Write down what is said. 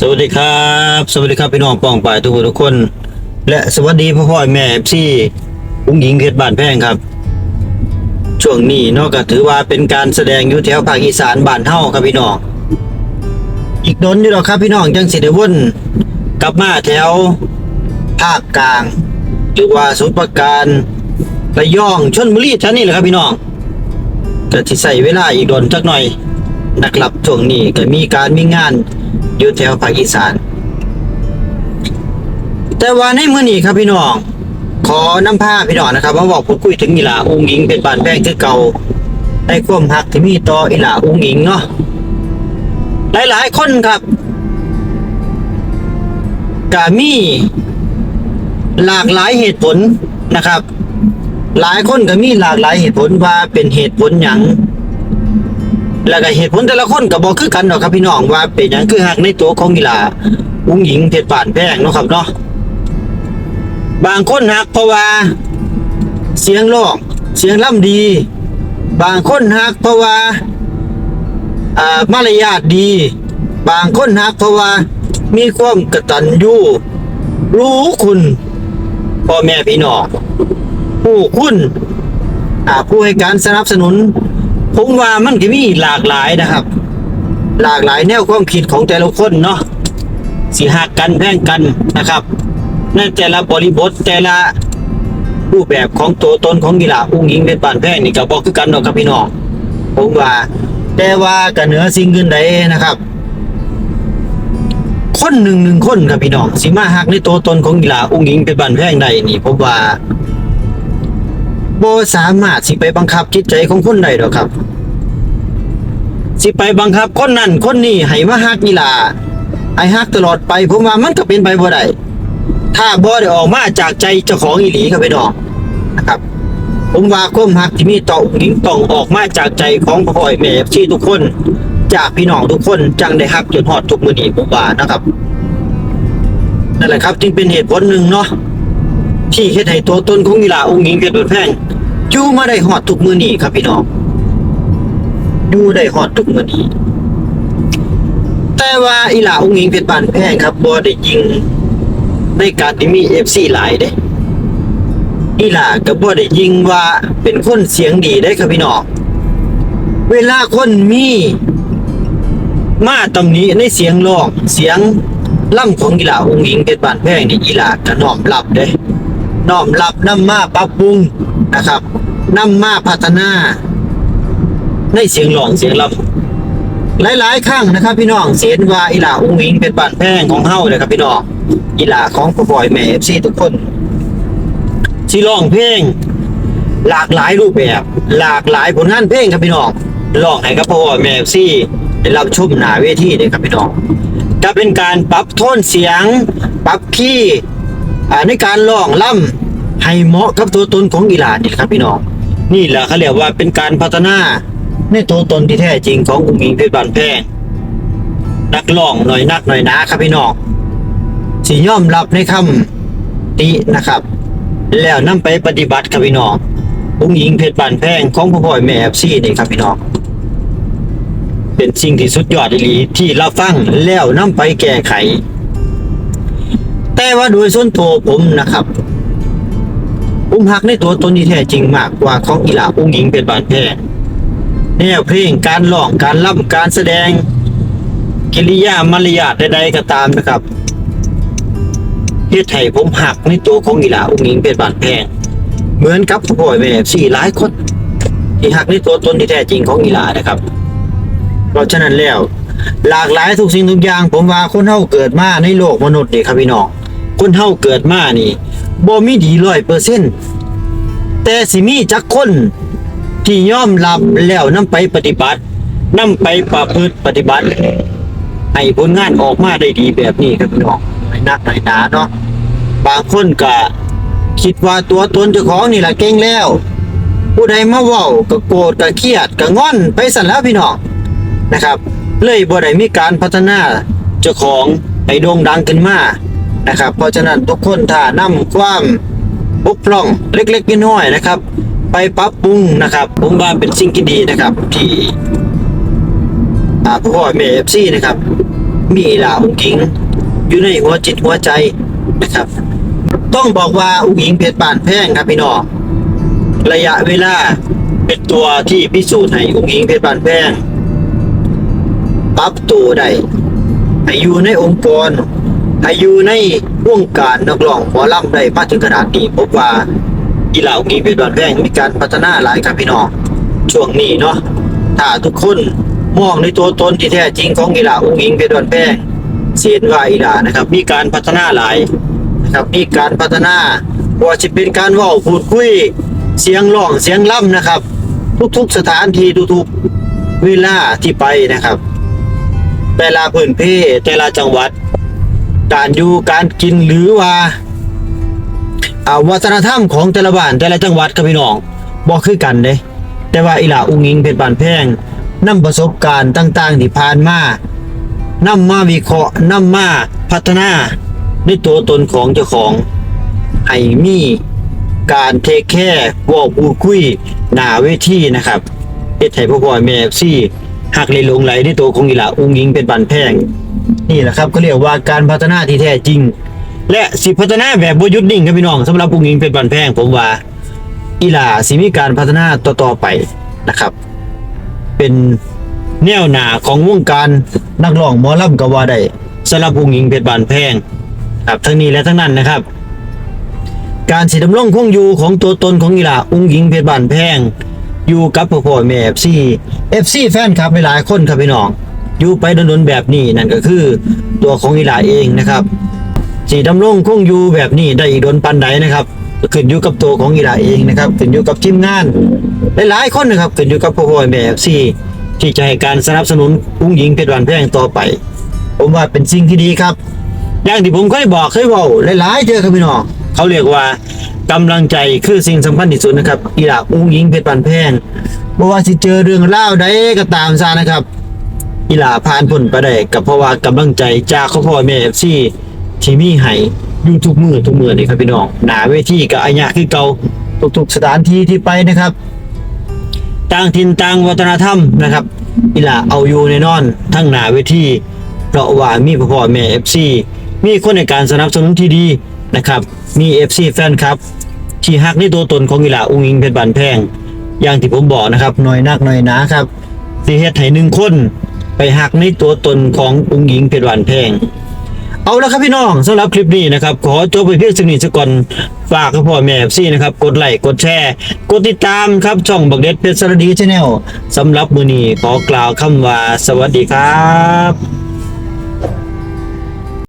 สวัสดีครับ สวัสดีครับพี่น้องปองปายทุกคนทุกคน และสวัสดีพ่อพ่อแม่พี่อุ้งหญิงเพชรบ้านแพงครับ ช่วงนี้นอกก็ถือว่าเป็นการแสดงอยู่แถวภาคอีสานบ้านเฮาครับพี่น้องอีกโดนอยู่หรอครับพี่น้องจังสิได้วนกลับมาแถวภาคกลางหรือว่าสมุทรปราการระยองชลบุรีท่านี่แหละครับพี่น้องก็สิใส่เวลาอีกดนจักหน่อยนะครับช่วงนี้ก็มีการมีงาน อยู่แถวภาคอีสาน แต่ว่าในมื้อนี้ครับพี่น้อง ขอนำผ้าพี่น้องนะครับมาบอกพูดคุยถึงอีหลาอุ้งอิงเป็นบานแป้งคือเก่าในความหักที่มีต่ออีหลาอุ้งอิงเนาะหลายๆคนครับกามีหลากหลายเหตุผลนะครับ หลายคนก็มีหลากหลายเหตุผลว่าเป็นเหตุผลหยัง แล้วก็เหตุผลแต่ละคนก็บอกคือกันเนาะครับพี่น้องว่าเป็นหยังคือหักในตัวของอีหลาอุ้งอิงเพชรบ้านแป้งเนาะครับเนาะบางคนหักเพราะว่า เสียงร้องเสียงล่ำดี บางคนหักเพราะว่าอ่ามารยาทดี บางคนหักเพราะว่ามีความกระตัญญูรู้คุณพ่อแม่พี่น้องผู้คุณผู้ให้การสนับสนุน ผมว่ามันก็มีหลากหลายนะครับ หลากหลายแนวความคิดของแต่ละคนเนาะสิหักกันแพ่งกันนะครับในแต่ละบริบทแต่ละรูปแบบของตัวตนของกีฬาอุ้งยิงเป็นบ้านแพ่งนี่ก็บอกคือกันเนาะครับพี่น้องผมว่า แต่ว่าก็เหนือสิ่งอื่นใดนะครับ คนหนึ่งหนึ่งคนครับพี่น้องสิมาหักในตัวตนของกีฬาอุ้งยิงเป็นบ้านแพ่งใดนี่ผมว่า บสามารถสิไปบังคับจิตใจของคนใดหรอกครับ สิไปบังคับคนนั้นคนนี้ให้มาฮักกีฬาไอ้ฮักตลอดไปผมว่ามันก็เป็นไปบ่ได้ถ้าบ่ได้ออกมาจากใจเจ้าของอีหลีครับพี่น้องนะครับ ผมว่าความฮักที่มีต่อหญิงต้องออกมาจากใจของพ่อพ่อแม่ที่ทุกคน จากพี่น้องทุกคนจังได้ฮักจนฮอดทุกมือนี้ผมว่านะครับนั่นแหละครับจึงเป็นเหตุผลหนึ่งเนาะ ที่เฮ็ดให้ตัวตนของกีฬาองค์หญิงเพชรบุญแพงอยู่มาได้ฮอดทุกมื้อนี้ครับพี่น้องดูได้ฮอดทุกมื้อนี้แต่ว่าอีหลาองค์หญิงเพชรบานแพงครับบ่ได้ยิงในการที่มี FC หลายเด้อีหลาก็บ่ได้ยิงว่าเป็นคนเสียงดีได้ครับพี่น้องเวลาคนมีมาตำหนี้ในเสียงร้องเสียงล่ำของอีหลาองค์หญิงเพชรบานแพงนี่อีหลาก็น้อมรับเด้ น้อมรับนำมาปรับปรุงนะครับนำมาพัฒนา ในเสียงร้องเสียงลำหลายๆครั้งนะครับ พี่น้องเสียนว่าอีหลาอุ้งอิงเป็นบ้านแพงของเฮาเลยครับพี่น้องอีหลาของพ่อบ่อยแม่เอฟซีทุกคนที่ร้องเพลงหลากหลายรูปแบบ หลากหลายผลงานเพลงครับพี่น้องร้องให้กับพ่อบ่อยแม่เอฟซีได้รับชมหน้าเวทีเลยครับพี่น้องจะเป็นการปรับโทนเสียง ปรับคีย์ ในการร้องล่ำให้เหมาะกับตัวตนของอีหลานี่ครับพี่น้อง นี่แหละเขาเรียกว่าเป็นการพัฒนาในตัวตนที่แท้จริงของอุ้งอิงเพชรบานแพงนักร้องหน่อยนักหน่อยนาครับพี่น้องสิยอมรับในคำตินะครับ แล้วนำไปปฏิบัติครับพี่น้องอุ้งอิงเพชรบานแพงของพ่อพ่อยแม่เอฟซี่นี่ครับพี่น้องเป็นสิ่งที่สุดยอดอีหลีที่เราฟังแล้วนำไปแก้ไข แต่ว่าโดยส่วนตัวผมนะครับอุ้มหักในตัวตนที่แท้จริงมากกว่าของอีหลาอุ้งหญิงเป็นบานแพงแนวเพลงการร้องการล่ำการแสดง กิริยามารยาทใดๆก็ตามนะครับเฮ็ดให้ผมหักในตัวของอีหลาอุ้งหญิงเป็นบานแพงเหมือนกับพ่อยแม่สี่หลายคนที่หักในตัวตนที่แท้จริงของอีหลานะครับ เพราะฉะนั้นแล้วหลากหลายทุกสิ่งทุกอย่างผมว่าคนเฮาเกิดมาในโลกมนุษย์นี่ครับพี่น้อง คนเฮาเกิดมานี่บ่มีดีร้อยเปอร์เซ็นต์แต่สิมีจักคนที่ยอมรับแล้วนำไปปฏิบัตินำไปประพฤติปฏิบัติ ให้ผลงานออกมาได้ดีแบบนี้ครับพี่น้องไม่นักหนหนาเนาะบางคนก็คิดว่าตัวตนเจ้าของนี่แหละเก่งแล้ว ผู้ใดมาเว้าก็โกรธก็เครียดก็งอนไปสั่นแล้วพี่น้องนะครับ เลยบ่ได้มีการพัฒนาเจ้าของให้โด่งดังขึ้นมา นะครับ เพราะฉะนั้นทุกคนถ้านำความบกพร่องเล็กๆน้อยๆนะครับ ไปปรับปรุงนะครับผมว่าเป็นสิ่งที่ดีนะครับที่อ่าพ่อแม่เอฟซีนะครับ มีหลาอุ้งอิง อยู่ในหัวจิตหัวใจนะครับ ต้องบอกว่าอุ้งอิงเพชรบานแพงครับพี่น้องระยะเวลาเป็นตัวที่พิสูจน์ให้อุ้งอิงเพชรบานแพงปรับตัวได้อยู่ในองค์กร ให้อยู่ในวงการนักร้องหมอลำได้มาถึงขนาดนี้พบว่าอีหลาอุงิงเพชรบานแพงมีการพัฒนาหลายครับพี่น้องช่วงนี้เนาะถ้าทุกคนมองในตัวตนที่แท้จริงของอีหลาอุ้งอิงเพชรบานแพงเสียนว่าอีหลานะครับ มีการพัฒนาหลายนะครับมีการพัฒนาว่าจะเป็นการว่าพูดคุยเสียงร้องเสียงล่ำนะครับ ทุกๆสถานที่ทุกๆเวลาที่ไปนะครับ แต่ละพื้นที่แต่ละจังหวัด การอยู่การกินหรือว่าอาวัฒนธรรมของแต่ละบ้านแต่ละจังหวัดครับพี่น้องบอกคือกันเด้แต่ว่าอีหลาอุงอิงเป็นบานแพงนำประสบการณ์ต่าง ๆ ที่ผ่านมานำมาวิเคราะห์นำมาพัฒนาในตัวตนของเจ้าของให้มีการเทคแค่วอกพูดคุยหน้าเวทีนะครับเฮ็ดให้พ่อพ่อแม่ซี่หักเลยหลงไหลในตัวของอีหลาอุ้งยิงเป็นบันแพง นี่แหละครับก็เรียกว่าการพัฒนาที่แท้จริง และสิพัฒนาแบบบยุดนิ่งครับพี่น้องสำหรับอุ้งยิงเป็นบันแพงผมว่าอีหลาสิมีการพัฒนาต่อๆไปนะครับ เป็นแนวหนาของวงการนักร้องหมอลำกว่าได้สำหรับอุ้งยิงเพชรบานแพงครับทั้งนี้และทั้งนั้นนะครับ การสิดำรงคงอยู่ของตัวตนของอีหลาอุ้งยิงเพชรบานแพงอยู่กับพ่อพ่อแม่เอฟซีเอฟซีแฟนคลับหลายคนครับพี่น้อง อยู่ไปดนๆแบบนี้นั่นก็คือตัวของอีหลาเองนะครับสีดำรงคงอยู่แบบนี้ได้อีกโดนปันใดนะครับขึ้นอยู่กับตัวของอีหลาเองนะครับขึ้นอยู่กับทีมงานหลายๆคนนะครับขึ้นอยู่กับพ่อพ่อแม่เอฟซีที่จะให้การสนับสนุนอุ้งยิงเพชรบานแพงต่อไป ผมว่าเป็นสิ่งที่ดีครับ อย่างที่ผมเคยบอกเคยบอกหลายๆเจอครับพี่น้องเขาเรียกว่ากำลังใจคือสิ่งสำคัญที่สุดนะครับอีหลาอุ้งยิงเพชรปันแพงบ่ว่าสิเจอเรื่องเล่าใดก็ตามซะนะครับ อีหลาผ่านพ้นไปได้กับเพราะว่ากำลังใจจากพ่อแม่เอฟซีที่มีให้อยู่ทุกมือทุกมือนี่ครับพี่น้องหนาเวทีกับอายะคือเก่าทุกๆสถานที่ที่ไปนะครับต่างถิ่นต่างวัฒนธรรมนะครับอีหลาเอาอยู่แน่นอนทั้งหนาเวทีเพราะว่ามีพ่อพ่อแม่ FC มีคนในการสนับสนุนที่ดีนะครับ มี FC แฟนครับที่ฮักในตัวตนของอีหลาอุ้งอิงเพชรบานแพงอย่างที่ผมบอกนะครับหน่อยนักหน่อยนาครับสิเฮ็ดให้หนึ่งคน ไปหักในตัวตนของอุ้งอิงเพชรบานแพง เอาละครับพี่น้องสำหรับคลิปนี้นะครับ ขอจบไปเพียงสักนิดสักก่อนฝากกับพ่อแม่ซี่นะครับ กดไลค์กดแชร์ กดติดตามครับช่องบักเด็ดเพชรสรดีชาแนลสำหรับมือนี้ขอกล่าวคำว่าสวัสดีครับ